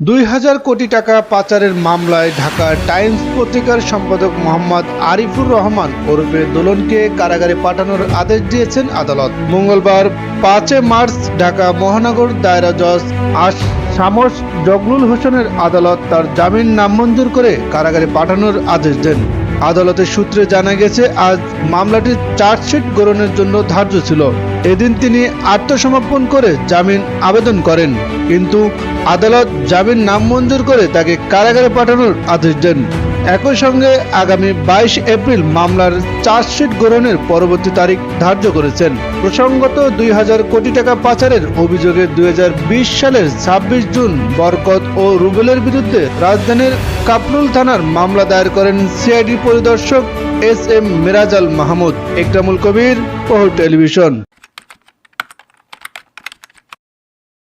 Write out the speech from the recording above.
দুই হাজার কোটি টাকা পাচারের মামলায় ঢাকা টাইমস পত্রিকার সম্পাদক মোহাম্মদ আরিফুর রহমান ওরফে দোলনকে কারাগারে পাঠানোর আদেশ দিয়েছেন আদালত। মঙ্গলবার পাঁচে মার্চ ঢাকা মহানগর দায়রা জজ আশ শামস জগলুল হোসেনের আদালত তার জামিন নামঞ্জুর করে কারাগারে পাঠানোর আদেশ দেন। আদালতের সূত্রে জানা গেছে, আজ মামলাটি চার্জশিট গ্রহণের জন্য ধার্য ছিল। এদিন তিনি আত্মসমর্পণ করে জামিন আবেদন করেন। কিন্তু আদালত জামিন নাম মঞ্জুর করে তাকে কারাগারে পাঠানোর আদেশ দেন। একই সঙ্গে আগামী বাইশ এপ্রিল মামলার চার্জশিট গ্রহণের পরবর্তী তারিখ ধার্য করেছেন। প্রসঙ্গত দুই হাজার কোটি টাকা পাচারের অভিযোগে দুই হাজার বিশ সালের ছাব্বিশ জুন বরকত ও রুবেলের বিরুদ্ধে রাজধানীর কাপরুল থানার মামলা দায়ের করেন সিআইডি পরিদর্শক এস এম মিরাজ আল মাহমুদ। একরামুল কবির ও টেলিভিশন।